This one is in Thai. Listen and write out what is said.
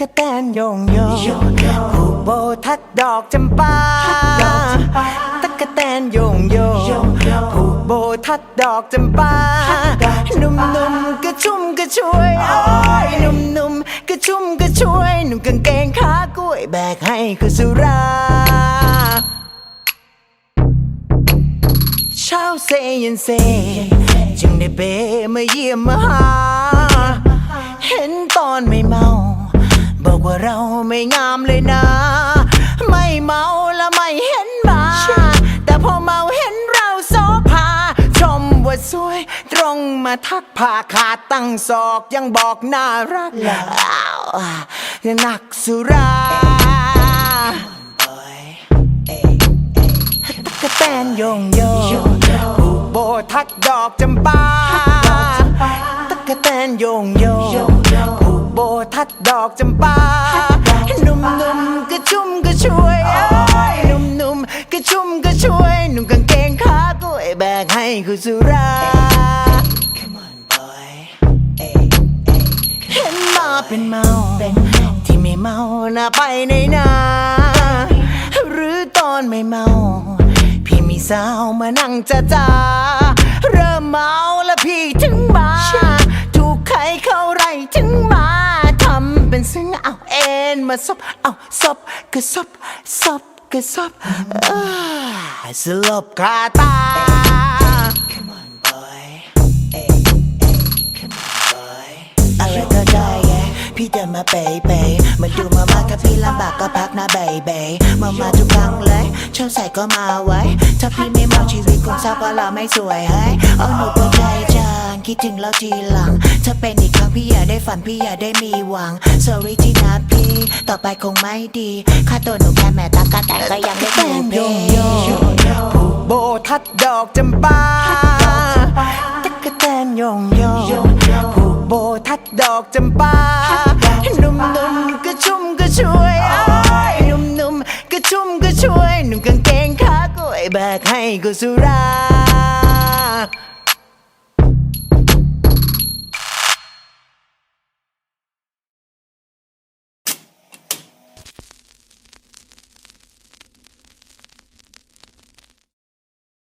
กะแตนโยงโยผูกโบทัดดอกจำปาตะกะแตนโยงโยผูกโบทัดดอกจำปาหนุ่มๆกระชุ่มกระชวยโอ้ยหนุ่มๆกระชุ่มกระชวย หนุ่มกางเกงขากล้วยแบกให้คือสุราเช้าเซย็นเซจึงได้เปมาเยี่ยมมาหา เราไม่งามเลยนะ ไม่เมาแล้วไม่เห็นมา แต่พอเมาเห็นเราโซภา ชมว่าสวย ตรงมาทักผ่าขาดตั้งศอกยังบอกน่ารักอ้าวหนักสุราตะกะแตนโยงโยผูกโบทัดดอกจำปาตะกะแตนโยงโยผูกโบทัดดอกจำปา ให้คือสุรา on, boy เห็นมาเป็นเมา ที่ไม่เมาน่าไปในนาหรือตอนไม่เมา พี่มีสาวมานั่งจ้าจ้าเริ่มเมาแล้วพี่ถึงมาถูกใครเข้าไรถึงมาทำเป็นซึ้งเอาเอ็นมาซบเอาซบก็ซบซบก็ซบอ้อสลบคาตา พี่เดินมาเปย์เปย์มาดูมามาถ้าพี่ลำบากก็พักนะเบย์เบย์มามาทุกครั้งเลยชอบใส่ก็มาไว้ ถ้าพี่ไม่มาชีวิตคงเศร้าเพราะเราไม่สวยเฮ้ยเอาหนูก็ใจจางคิดถึงเราทีหลัง ถ้าเป็นอีกครั้งพี่อยากได้ฝันพี่อยากได้มีหวัง sorry ที่นะพี่ ต่อไปคงไม่ดีค่าตัวหนูแค่แม่ตากาแต่ก็ยังไม่ถูกเพผูกโบทัดดอกจำปาตะกะแตนโยงโยผู โบทัดดอกจำปาหนุ่มๆก็ชุ่มก็ช่วยเอ้ยหนุ่มๆก็ชุ่มก็ช่วย หนุ่มกางเกงขากล้วยแบกให้กุสุรา